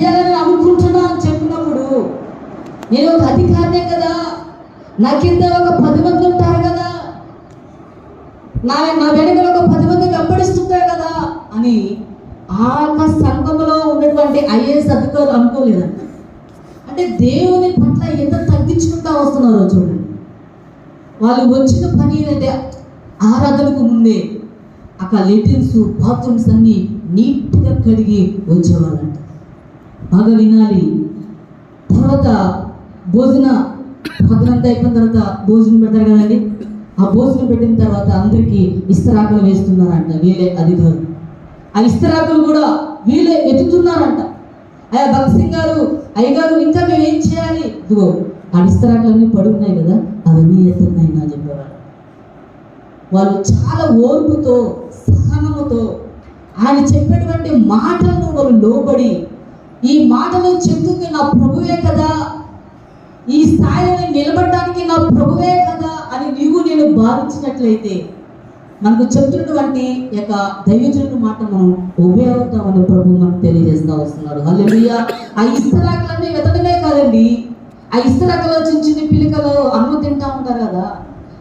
చేయాలని అనుకుంటున్నా అని చెప్పినప్పుడు నేను ఒక అధికారినే కదా? నా కింద ఒక పది మంది ఉంటారు కదా? నా నా వెనుకల ఒక పది మంది వెంబడిస్తుంటారు కదా? అని ఆ సంఘంలో ఉన్నటువంటి ఐఏఎస్ అధికారులు అనుకోలేదంట అంటే దేవుని పట్ల ఎంత తగ్గించుకుంటా వస్తున్నారో చూడండి. వాళ్ళు వచ్చిన పని ఏంటంటే ఆరాధనకు ముందే అక్కడ లెటిన్స్ బాత్రూమ్స్ అన్ని నీట్గా కడిగి వచ్చేవాళ్ళంట బాగా వినాలి తర్వాత భోజన భద్రంతా అయిపోయిన తర్వాత భోజనం పెడతారు కదండి. ఆ భోజనం పెట్టిన తర్వాత అందరికీ ఇస్తరాకులు వేస్తున్నారంట వీళ్ళే అధికారులు. ఆ ఇస్తరాకులు కూడా వీళ్ళే ఎత్తుతున్నారంట. అయ్యా భగత్ సింగ్ గారు అయ్యగారు ఇంకా మేము ఏం చేయాలి? ఇదిగో ఆ ఇస్తరాకులన్నీ పడున్నాయి కదా అవన్నీ ఎత్తున్నాయి నా చెప్పేవారు. వాళ్ళు చాలా ఓర్పుతో సహనముతో ఆయన చెప్పేటువంటి మాటలను వాళ్ళు లోబడి ఈ మాటలు చెప్తుంది నా ప్రభువే కదా. ఈ స్థాయిలో నిలబడటానికి నిలబడడానికి నా ప్రభువే కదా అని నీవు నేను భావించినట్లయితే మనకు చెప్తున్నటువంటి యొక్క దైవజనుడి మాట మనం ఉపయోగిద్దామని ప్రభు మనకు తెలియజేస్తా వస్తున్నాడు. హల్లెలూయా. ఆ ఇస్తరాకులన్నీ వెతకనే కాదండి. ఆ ఇస్తరాకులో చిన్న చిన్న పిలికలు అన్నం తింటా ఉంటారు కదా.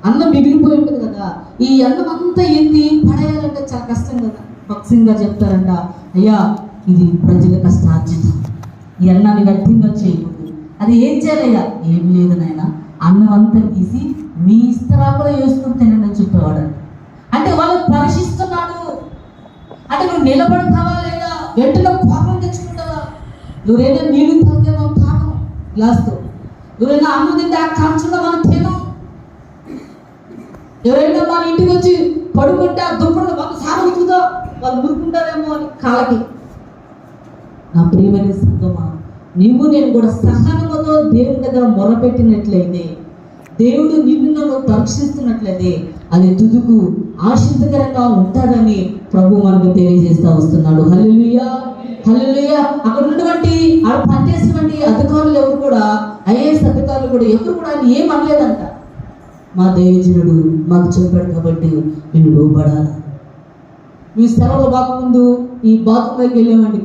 అన్నం మిగిలిపోయి ఉంటుంది కదా. ఈ అన్నం అంతా ఏంది పడేయాలంటే చాలా కష్టం కదా. పక్షంగా చెప్తారంట అయ్యా ఇది ప్రజల కష్టార్జిత ఈ అన్నాన్ని వ్యర్థంగా చేయకూడదు. అది ఏం చేయాలయ్యా? ఏం లేదు నాయన. అన్నం అంతా తీసి మీ ఇస్తరాకులో వేసుకుని తినండి అని చెప్పేవాడు. అంటే వాళ్ళు పరీక్షిస్తున్నాడు. అంటే నువ్వు నిలబడతావా లేదా? వెంటనే కోపం తెచ్చుకుంటావా? ఎవరైనా నీళ్ళు తాగితే మనం తాగం. గ్లాస్తో ఎవరైనా అన్నం తింటే ఆ కంచులో మనం తినం ఎవరైనా మన ఇంటికి వచ్చి పడుకుంటే ఆ దుప్పటి వాళ్ళు సాగుతుందో వాళ్ళు మురుకుంటారేమో అని కాళ్ళకి. నా ప్రియమైన సంగమా నీవు నేను కూడా సహనముతో దేవుని దగ్గర మొరపెట్టినట్లయితే దేవుడు నిన్ను నన్ను పరీక్షిస్తున్నట్లయితే అది తుదుకు ఆశించకరంగా ఉంటాడని ప్రభు మనకు తెలియజేస్తా వస్తున్నాడు. హల్లుయా హల్లుయా అక్కడ ఉన్నటువంటి ఆడ పనిచేసినటువంటి అధికారులు ఎవరు కూడా ఐఏఎస్ అధికారులు కూడా ఎవరు కూడా ఆయన ఏం అనలేదంట. మా దైవజనుడు మాకు చెప్పాడు కాబట్టి మేము లోపడాలి మీ సెలవులు కాకముందు ఈ బాత్రూంలోకి వెళ్ళామండి